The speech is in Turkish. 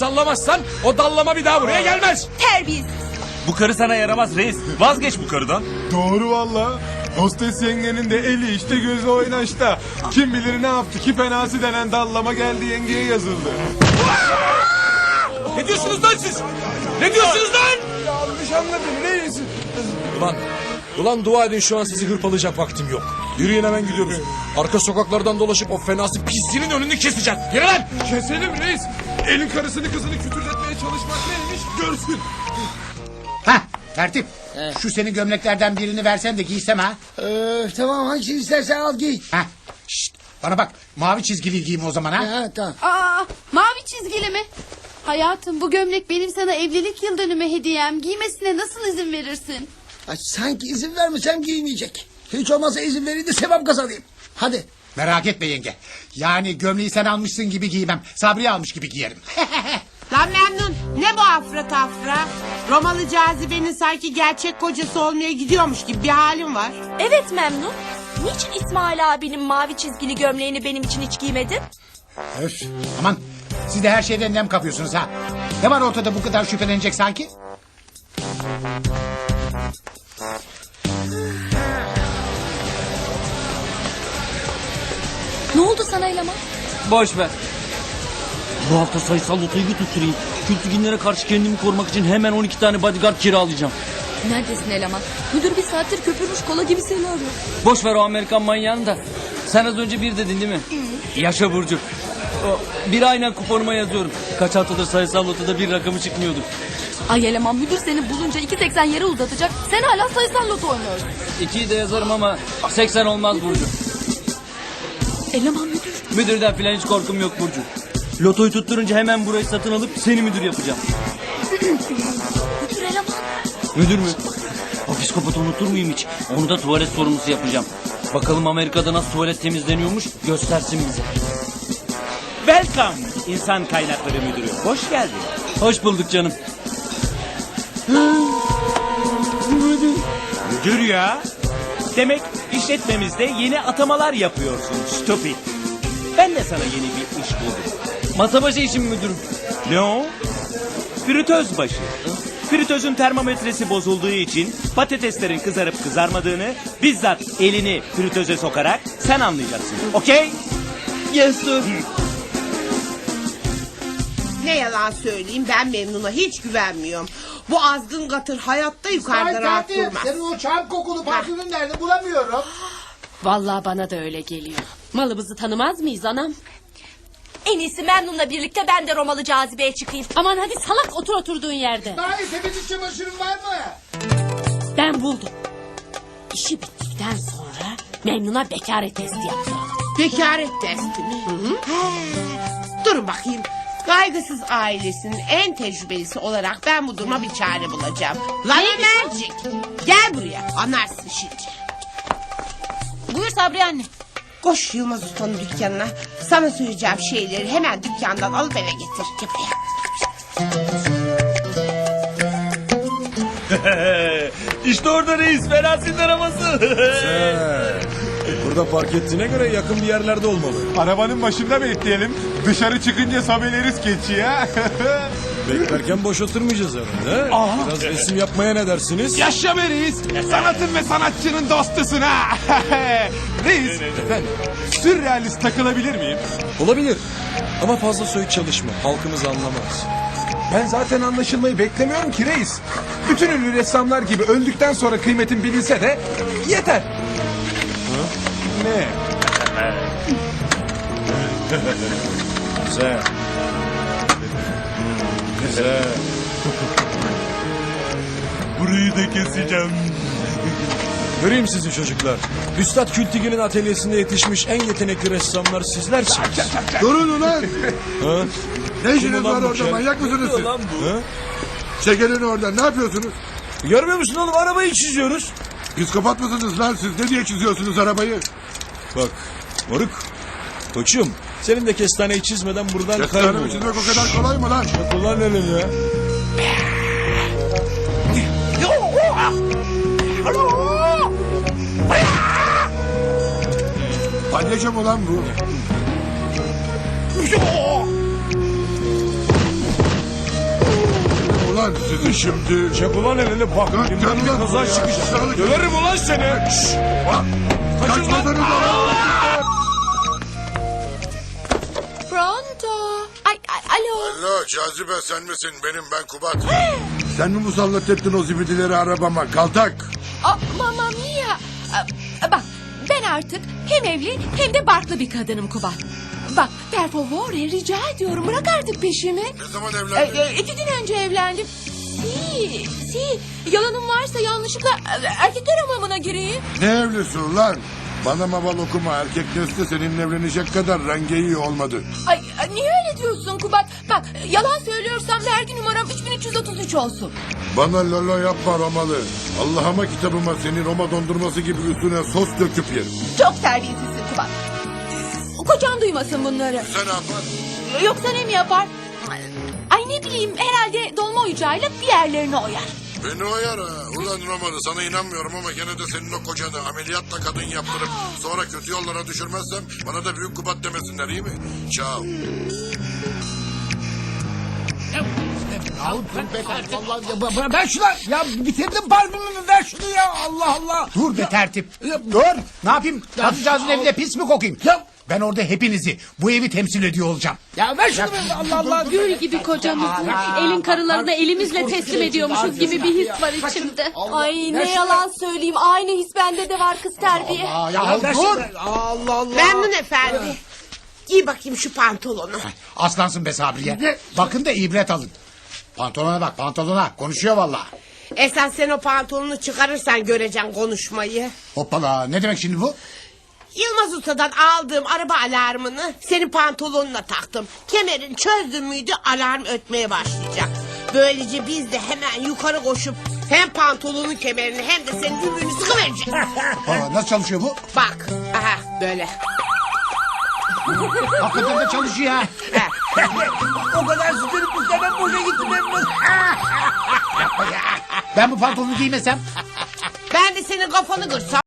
sallamazsan o dallama bir daha buraya gelmez. Terbiyesiz. Bu karı sana yaramaz reis. Vazgeç bu karıdan. Doğru valla. Hostes yengenin de eli işte gözü oynaşta. Kim bilir ne yaptı ki fenası denen dallama geldi yengeye yazıldı. Ne diyorsunuz lan siz? Ne diyorsunuz lan? Yanlış anladın reis. Ulan, ulan dua edin şu an sizi hırpalayacak vaktim yok. Yürüyün hemen gidiyoruz. Arka sokaklardan dolaşıp o fenası pisliğinin önünü keseceğiz. Yürü lan! Keselim reis. Elin karısını kızını kütürletmeye çalışmak neymiş görsün. Ha tertip. Şu senin gömleklerden birini versen de giysem ha. Ee, tamam hangisini istersen al giy. Ha. Şşt, bana bak mavi çizgili giyeyim o zaman ha. Ha, tamam. Aa, mavi çizgili mi? Hayatım bu gömlek benim sana evlilik yıl dönümü hediyem. Giymesine nasıl izin verirsin? Ay, sanki izin vermesem giymeyecek. Hiç olmazsa izin verin de sevap kazanayım. Hadi. Merak etme yenge. Yani gömleği sen almışsın gibi giymem. Sabriye almış gibi giyerim. Lan memnun. Ne bu afra tafra? Romalı cazibenin sanki gerçek kocası olmaya gidiyormuş gibi bir halim var. Evet Memnun. Niçin İsmail abinin mavi çizgili gömleğini benim için hiç giymedin? Öf. Aman siz de her şeyden nem kapıyorsunuz ha. Ne var ortada bu kadar şüphelenecek sanki? Ne oldu sana eleman? Boş ver. Bu hafta sayısal lotoyu bir tutturayım. Kültürginlere karşı kendimi korumak için hemen 12 tane bodyguard kiralayacağım. Neredesin eleman? Müdür bir saattir köpürmüş kola gibi seni arıyor. Boş ver o Amerikan manyağını da. Sen az önce bir dedin değil mi? Yaşa Burcu. O, bir aynen kuponuma yazıyorum. Kaç haftadır sayısal lotoda bir rakamı çıkmıyordu. Ay eleman müdür seni bulunca 2.80 yere uzatacak. Sen hala sayısal loto oynuyorsun. İkiyi de yazarım ama 80 olmaz Burcu. Eleman müdür. Müdürden filan hiç korkum yok Burcu. Lotoyu tutturunca hemen burayı satın alıp seni müdür yapacağım. Müdür eleman. Müdür mü? O psikopatı unutur muyum hiç? Onu da tuvalet sorumlusu yapacağım. Bakalım Amerika'da nasıl tuvalet temizleniyormuş göstersin bize. Welcome İnsan Kaynakları Müdürü. Hoş geldin. Hoş bulduk canım. Müdür ya. Demek işletmemizde yeni atamalar yapıyorsun. Stupid. Ben de sana yeni bir iş buldum. Masa başı işim müdürüm. Ne o? Fritöz başı. Fritözün termometresi bozulduğu için patateslerin kızarıp kızarmadığını bizzat elini fritöze sokarak sen anlayacaksın. Okey? Yes sir. Ne yalan söyleyeyim ben memnuna hiç güvenmiyorum. Bu azgın katır hayatta yukarıda rahat durmaz. Senin o çam kokulu parfümün nerede bulamıyorum. Vallahi bana da öyle geliyor. Malımızı tanımaz mıyız anam? En iyisi Memnun'la birlikte ben de Romalı cazibeye çıkayım. Aman hadi salak otur oturduğun yerde. Daha iyi temizlik çamaşırın var mı? Ben buldum. İşi bittikten sonra memnuna bekaret testi yaptıralım. Bekaret testi mi? He. Durun bakayım. Kaygısız ailesinin en tecrübelisi olarak ben bu duruma bir çare bulacağım. Lan Emercik. Gel buraya. Anlarsın şimdi. Buyur Sabri anne. Koş Yılmaz Usta'nın dükkanına. Sana söyleyeceğim şeyleri hemen dükkandan alıp eve getir. Buraya. işte orada reis Ferasin araması. Burada park ettiğine göre yakın bir yerlerde olmalı. Arabanın başında bekleyelim. Dışarı çıkınca sabeleriz keçi ya. Beklerken boş oturmayacağız herhalde. ha? Biraz resim yapmaya ne dersiniz? Yaşa be reis. Sanatın ve sanatçının dostusun ha. reis. Efendim? Sürrealist takılabilir miyim? Olabilir. Ama fazla soyut çalışma. Halkımız anlamaz. Ben zaten anlaşılmayı beklemiyorum ki reis. Bütün ünlü ressamlar gibi öldükten sonra kıymetin bilinse de yeter. Ne? Güzel. Güzel. Burayı da keseceğim. Göreyim sizi çocuklar. Üstad Kültigil'in atölyesinde yetişmiş en yetenekli ressamlar sizlersiniz. Durun ulan. Ha? Ne işiniz var bu orada manyak mısınız siz? Ha? Çekilin oradan ne yapıyorsunuz? Görmüyor musun oğlum arabayı çiziyoruz. Psikopat mısınız lan siz? Ne diye çiziyorsunuz arabayı? Bak moruk. Koçum senin de kestaneyi çizmeden buradan kaybol. çizmek o kadar kolay mı lan? Kullan elini ya. Palyaço mu lan bu? Ulan sizi şimdi. Çek ulan elini bak. Elimden bir ulan kaza buraya. çıkacak. Döverim ulan seni. Şşş. Bak, Kaçın lan. Pronto. Ay, ay, alo. Alo Cazibe sen misin? Benim ben Kubat. sen mi musallat ettin o zibidileri arabama? Kaltak. Aa, mamma mia. Bak ben artık hem evli hem de barklı bir kadınım Kubat. Bak per favore rica ediyorum bırak artık peşimi. Ne zaman E, evlendin? e, iki gün önce evlendim. Si, si. Yalanım varsa yanlışlıkla e, erkekler hamamına gireyim. Ne evlisi ulan? Bana maval okuma. Erkek nesli seninle evlenecek kadar renge iyi olmadı. Ay, ay, niye öyle diyorsun Kubat? Bak yalan söylüyorsam vergi numaram 3333 olsun. Bana lolo yapma Romalı. Allah'ıma kitabıma seni Roma dondurması gibi üstüne sos döküp yerim. Çok terbiyesizsin Kubat. Kocam duymasın bunları. Sen ne yapar? Yoksa ne mi yapar? Ay ne bileyim herhalde dolma oyuncağıyla bir yerlerini oyar. Beni oyar ha. Ulan Romalı sana inanmıyorum ama gene de senin o kocanı ameliyatla kadın yaptırıp sonra kötü yollara düşürmezsem bana da büyük kubat demesinler iyi mi? Çao. Vallahi ver şunu. Ya bitirdim parfümümü ver şunu ya. Allah Allah. Dur be tertip. Dur. Ne yapayım? Kadıncağızın evinde pis mi kokayım? Ya, Ben orada hepinizi, bu evi temsil ediyor olacağım. ya ver şunu. be. Allah Allah. Gül gibi kocamızı elin karılarına elimizle teslim ediyormuşuz gibi bir his var içimde. Ay ne yalan söyleyeyim aynı his bende de var kız terbiye. Aa, ya dur. şunu. Allah Allah. Memnun efendi. Giy bakayım şu pantolonu. Aslansın be Sabriye. Bakın da ibret alın. Pantolona bak pantolona. Konuşuyor valla. Esas sen o pantolonu çıkarırsan göreceksin konuşmayı. Hoppala ne demek şimdi bu? Yılmaz Usta'dan aldığım araba alarmını senin pantolonuna taktım. Kemerin çözdün müydü alarm ötmeye başlayacak. Böylece biz de hemen yukarı koşup hem pantolonun kemerini hem de senin ümrünü sıkıvereceğiz. Aa, nasıl çalışıyor bu? Bak aha böyle. Hakikaten de çalışıyor ha. O kadar sütünü istemem boşa gitti memnun. Ben bu pantolonu giymesem Ben de senin kafanı kırsam.